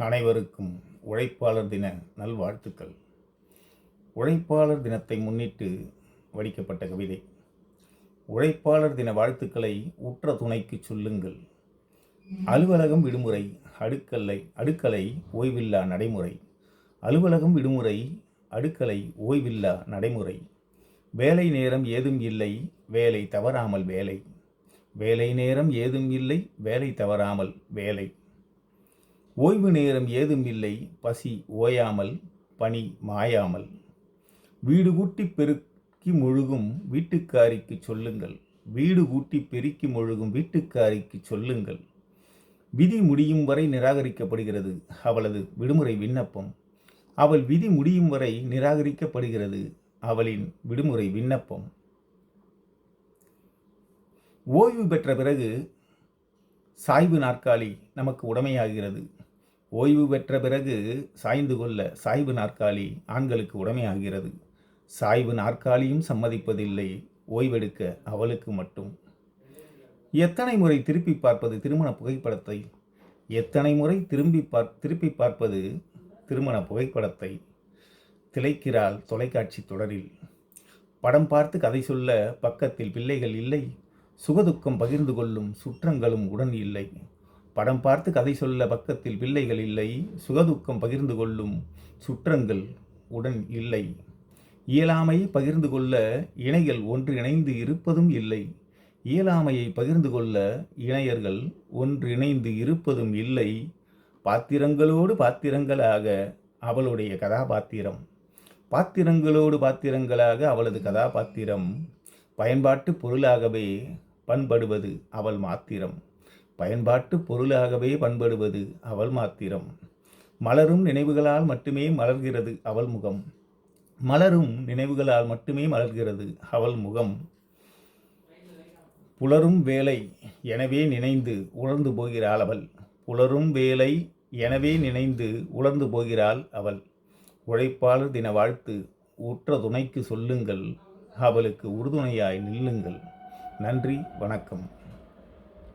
அனைவருக்கும் உழைப்பாளர் தின நல்வாழ்த்துக்கள். உழைப்பாளர் தினத்தை முன்னிட்டு வடிக்கப்பட்ட கவிதை. உழைப்பாளர் தின வாழ்த்துக்களை உற்ற துணைக்கு சொல்லுங்கள். அலுவலகம் விடுமுறை அடுக்கலை அடுக்கலை ஓய்வில்லா நடைமுறை. அலுவலகம் விடுமுறை அடுக்கலை ஓய்வில்லா நடைமுறை. வேலை நேரம் ஏதும் இல்லை வேலை தவறாமல் வேலை. வேலை நேரம் ஏதும் இல்லை வேலை தவறாமல் வேலை. ஓய்வு நேரம் ஏதும் இல்லை பசி ஓயாமல் பனி மாயாமல். வீடு கூட்டி பெருக்கி முழுகும் வீட்டுக்காரிக்கு சொல்லுங்கள். வீடு கூட்டி பெருக்கி முழுகும் வீட்டுக்காரிக்கு சொல்லுங்கள். விதி முடியும் வரை நிராகரிக்கப்படுகிறது அவளது விடுமுறை விண்ணப்பம். அவள் விதி முடியும் வரை நிராகரிக்கப்படுகிறது அவளின் விடுமுறை விண்ணப்பம். ஓய்வு பெற்ற பிறகு சாய்வு நாற்காலி நமக்கு உடமையாகிறது. ஓய்வு பெற்ற பிறகு சாய்ந்து கொள்ள சாய்வு நாற்காலி ஆண்களுக்கு உடமையாகிறது. சாய்வு நாற்காலியும் சம்மதிப்பதில்லை ஓய்வெடுக்க அவளுக்கு மட்டும். எத்தனை முறை திருப்பி பார்ப்பது திருமண புகைப்படத்தை? எத்தனை முறை திரும்பி பார் திருப்பி பார்ப்பது திருமண புகைப்படத்தை? திளைக்கிறாள் தொலைக்காட்சி தொடரில். படம் பார்த்து கதை சொல்ல பக்கத்தில் பிள்ளைகள் இல்லை சுகதுக்கம் பகிர்ந்து கொள்ளும் சுற்றங்களும் உடன் இல்லை. படம் பார்த்து கதை சொல்ல பக்கத்தில் பிள்ளைகள் இல்லை சுகதுக்கம் பகிர்ந்து கொள்ளும் சுற்றங்கள் உடன் இல்லை. இயலாமையை பகிர்ந்து கொள்ள இணைகள் ஒன்று இணைந்து இருப்பதும் இல்லை. இயலாமையை பகிர்ந்து கொள்ள இணையர்கள் ஒன்றிணைந்து இருப்பதும் இல்லை. பாத்திரங்களோடு பாத்திரங்களாக அவளுடைய கதாபாத்திரம். பாத்திரங்களோடு பாத்திரங்களாக அவளது கதாபாத்திரம். பயன்பாட்டு பொருளாகவே பண்படுவது அவள் மாத்திரம். பயன்பாட்டு பொருளாகவே பண்படுவது அவள் மாத்திரம். மலரும் நினைவுகளால் மட்டுமே மலர்கிறது அவள் முகம். மலரும் நினைவுகளால் மட்டுமே மலர்கிறது அவள் முகம். புலரும் வேலை எனவே நினைந்து உணர்ந்து போகிறாள் அவள். புலரும் வேலை எனவே நினைந்து உணர்ந்து போகிறாள் அவள். உழைப்பாளர் தின வாழ்த்து உற்ற துணைக்கு சொல்லுங்கள் அவளுக்கு உறுதுணையாய் நில்லுங்கள். நன்றி வணக்கம்.